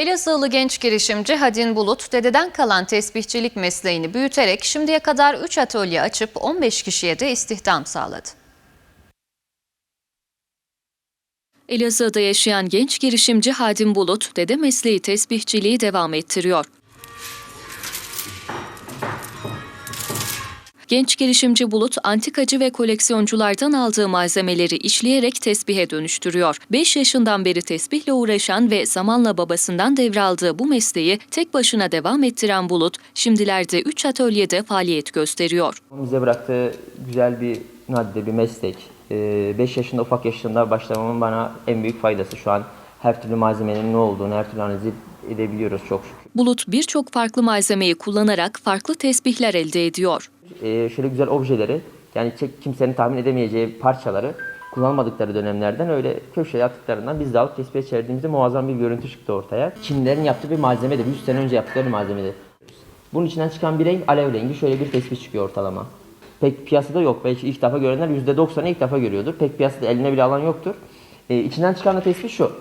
Elazığlı genç girişimci Hadin Bulut, dededen kalan tesbihçilik mesleğini büyüterek şimdiye kadar 3 atölye açıp 15 kişiye de istihdam sağladı. Elazığ'da yaşayan genç girişimci Hadin Bulut, dede mesleği tesbihçiliği devam ettiriyor. Genç girişimci Bulut, antikacı ve koleksiyonculardan aldığı malzemeleri işleyerek tesbihe dönüştürüyor. 5 yaşından beri tesbihle uğraşan ve zamanla babasından devraldığı bu mesleği tek başına devam ettiren Bulut, şimdilerde 3 atölyede faaliyet gösteriyor. Bize bıraktığı güzel bir nadide bir meslek. 5 yaşında ufak yaşında başlamamın bana en büyük faydası şu an her türlü malzemenin ne olduğunu her türlü analiz edebiliyoruz çok şükür. Bulut birçok farklı malzemeyi kullanarak farklı tesbihler elde ediyor. Ee, şöyle güzel objeleri yani kimsenin tahmin edemeyeceği parçaları kullanmadıkları dönemlerden öyle köşeye attıklarından biz de alıp tespihe çevirdiğimizde muazzam bir görüntü çıktı ortaya. Çinlilerin yaptığı bir malzemedir. 100 sene önce yaptıkları bir malzemedir. Bunun içinden çıkan bir renk alev rengi şöyle bir tespih çıkıyor ortalama. Pek piyasada yok. Belki ilk defa görenler %90'ı ilk defa görüyordur. Pek piyasada eline bile alan yoktur. Ee, içinden çıkan da tespih şu.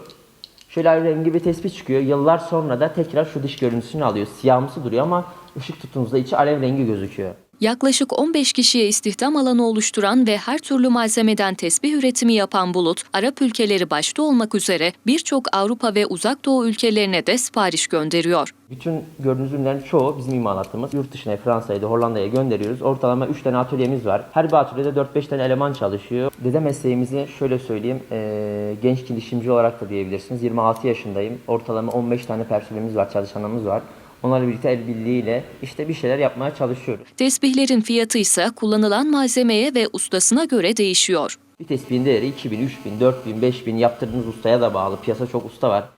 Şöyle alev rengi bir tespih çıkıyor. Yıllar sonra da tekrar şu dış görüntüsünü alıyor. Siyahımsı duruyor ama ışık tuttuğunuzda içi alev rengi gözüküyor. Yaklaşık 15 kişiye istihdam alanı oluşturan ve her türlü malzemeden tesbih üretimi yapan Bulut, Arap ülkeleri başta olmak üzere birçok Avrupa ve Uzak Doğu ülkelerine de sipariş gönderiyor. Bütün gördüğünüz ürünlerin çoğu bizim imalatımız. Yurt dışına, Fransa'ya da Hollanda'ya gönderiyoruz. Ortalama 3 tane atölyemiz var. Her bir atölyede 4-5 tane eleman çalışıyor. Dede mesleğimizi şöyle söyleyeyim, eee, genç girişimci olarak da diyebilirsiniz. 26 yaşındayım. Ortalama 15 tane personelimiz var, çalışanımız var. Onlarla birlikte el birliğiyle işte bir şeyler yapmaya çalışıyoruz. Tesbihlerin fiyatı ise kullanılan malzemeye ve ustasına göre değişiyor. Bir tespihin değeri 2000, 3000, 4000, 5000 yaptırdığınız ustaya da bağlı. Piyasa çok usta var.